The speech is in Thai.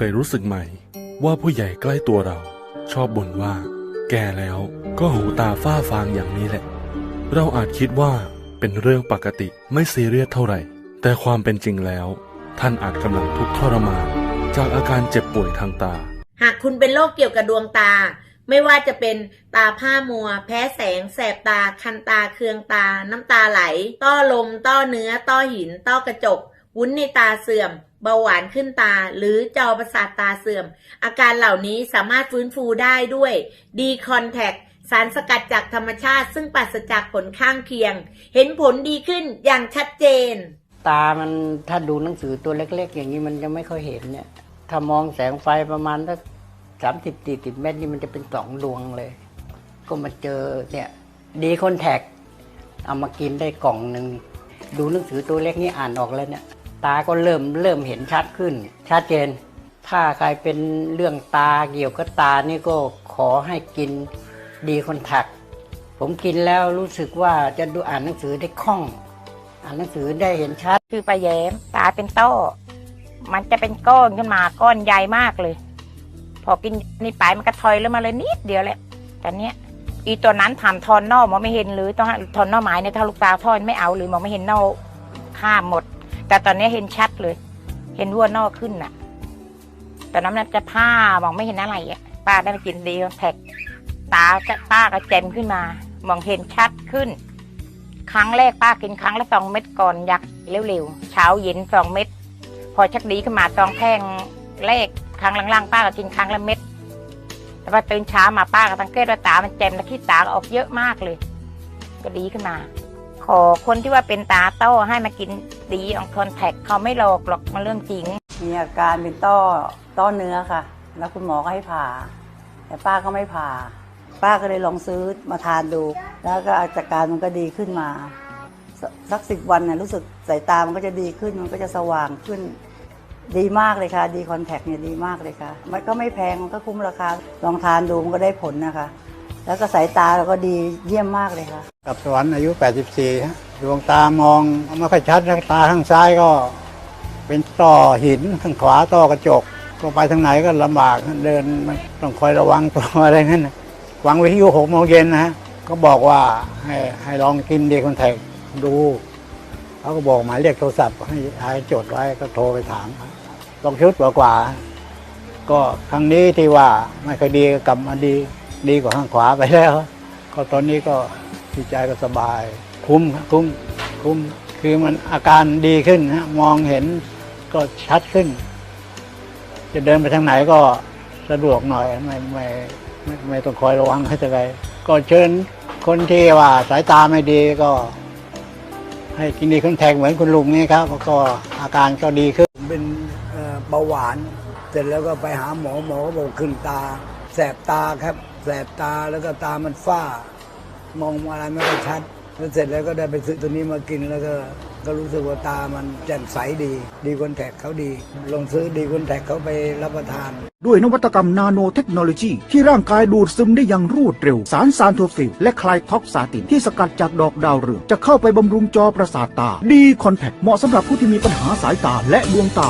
เคยรู้สึกไหม ว่าผู้ใหญ่ใกล้ตัวเรา ชอบบ่นว่า แก่แล้วก็หูตาฝ้าฟางอย่างนี้แหละ เราอาจคิดว่าเป็นเรื่องปกติไม่ซีเรียสเท่าไหร่ แต่ความเป็นจริงแล้ว ท่านอาจกำลังทุกข์ทรมานจากอาการเจ็บป่วยทางตา หากคุณเป็นโรคเกี่ยวกับดวงตา ไม่ว่าจะเป็นตาผ้ามัว แพ้แสง แสบตา คันตา เคืองตา น้ำตาไหล ต้อลม ต้อเนื้อ ต้อหิน ต้อกระจก วุ้นในตาเสื่อม เบาหวานขึ้นตา หรือจอประสาทตาเสื่อม อาการเหล่านี้สามารถฟื้นฟูได้ด้วยดีคอนแทคสารสกัดจากธรรมชาติ ซึ่งปราศจากผลข้างเคียง เห็นผลดีขึ้นอย่างชัดเจน ตามันถ้าดูหนังสือตัวเล็ก ๆ อย่างนี้มันจะไม่ค่อยเห็นเนี่ย ถ้ามองแสงไฟประมาณสักสามสิบสี่สิบเมตรนี่มันจะเป็นสองดวงเลย ก็มาเจอเนี่ยดีคอนแทคเอามากินได้กล่องหนึ่ง ดูหนังสือตัวเล็กนี่อ่านออกแล้วเนี่ย ตาก็เริ่มเริ่มเห็นชัดขึ้น ชัดเจน ถ้าใครเป็นเรื่องตาเกี่ยวกับตานี่ก็ขอให้กินดีคอนแทคผมกินแล้วรู้สึกว่าจะดูอ่านหนังสือได้คล่อง อ่านหนังสือได้เห็นชัด คือปลาแย้มตาเป็นต้อมันจะเป็นก้อนขึ้นมาก้อนใหญ่มากเลย พอกินนี่ไปมันก็ถอยล้วมาเลยนิดเดียวแหละแต่เนี้ยอีตัวนั้นทำทอนนอกมองไม่เห็นหรือต้องทอนนอกไม้เนี่ยถ้าลูกตาทอนไม่เอาหรือมองไม่เห็นนอกข้ามหมด แต่ตอนนี้เห็นชัดเลย เห็นวัวนอกขึ้นน่ะ ตอนนั้นมันจะผ้ามองไม่เห็นอะไรอะ ป้าได้กินดีแท็กตาก็ป้าก็แจ่มขึ้นมา มองเห็นชัดขึ้น ครั้งแรกป้ากินครั้งละสองเม็ดก่อนอยักเร็วๆ เช้าเย็นสองเม็ด พอชักดีขึ้นมาตองแพงแรกครั้งล่างๆป้าก็กินครั้งละเม็ด แต่พอตื่นเช้ามาป้าก็สังเกตว่าตา มันแจ่มและขี้ตาออกเยอะมากเลย ก็ดีขึ้นมา ขอคนที่ว่าเป็นตาโต้ให้มากินดีอองคอนแทคเขาไม่หลอกหรอกมันเรื่องจริง มีอาการเป็นต้อต้อเนื้อค่ะ แล้วคุณหมอก็ให้ผ่า แต่ป้าก็ไม่ผ่า ป้าก็เลยลองซื้อมาทานดู แล้วก็อาการมันก็ดีขึ้นมาสสักสิบวันนะรู้สึกสายตามันก็จะดีขึ้นมันก็จะสว่างขึ้น ดีมากเลยค่ะ ดีคอนแทคเนี่ยดีมากเลยค่ะ มันก็ไม่แพงมันก็คุ้มราคาลองทานดูมันก็ได้ผลนะคะ แล้วก็สายตาเราก็ดีเยี่ยมมากเลยค่ะ กับสวรรค์อายุ 84ฮะดวงตามองไม่ค่อยชัดทางตาทางซ้ายก็ เป็นต่อหินทางขวาต่อกระจกก็ไปทางไหนก็ลำบากเดินต้องคอยระวังตัวอะไรงั้นน่ะวังวิทยุหกโมงเย็นนะฮะก็บอกว่าให้ให้ลองกินเดีคอนแทคดูเขาก็บอกหมายเรียกโทรศัพท์ ให้ให้จดไว้ก็โทรไปถามลองชุดกว่าๆก็ครั้งนี้ที่ว่าไม่ค่อยดีกลับมาดี ดีกว่าข้างขวาไปแล้ว ก็ตอนนี้ก็จิตใจก็สบาย คุ้มคุ้มคุ้มคือมันอาการดีขึ้นฮะมองเห็นก็ชัดขึ้น จะเดินไปทางไหนก็สะดวกหน่อยไม่ไม่ไม่ไม่ต้องคอยระวังให้จะไรก็เชิญคนที่ว่าสายตาไม่ดีก็ ให้กินดีขึ้นแทงเหมือนคุณลุงนี่ครับแล้วก็อาการก็ดีขึ้นเป็นเบาหวาน เสร็จแล้วก็ไปหาหมอหมอก็บอกขึ้นตา สบตาครับ แสบตาแล้วก็ตามันฝ้า มองอะไรไม่ค่อยชัดแล้วเสร็จแล้วก็ได้ไปซื้อตัวนี้มากินแล้วก็ก็รู้สึกว่าตามันแจ่มใสดี ดีคอนแทคเขาดี ลองซื้อดีคอนแทคเขาไปรับประทาน ด้วยนวัตกรรมนาโนเทคโนโลยี ที่ร่างกายดูดซึมได้อย่างรวดเร็ว สารซานโทฟิลและคลายท็อกซาติน ที่สกัดจากดอกดาวเรืองจะเข้าไปบำรุงจอประสาทตา ดีคอนแทคเหมาะสำหรับผู้ที่มีปัญหาสายตาและดวงตา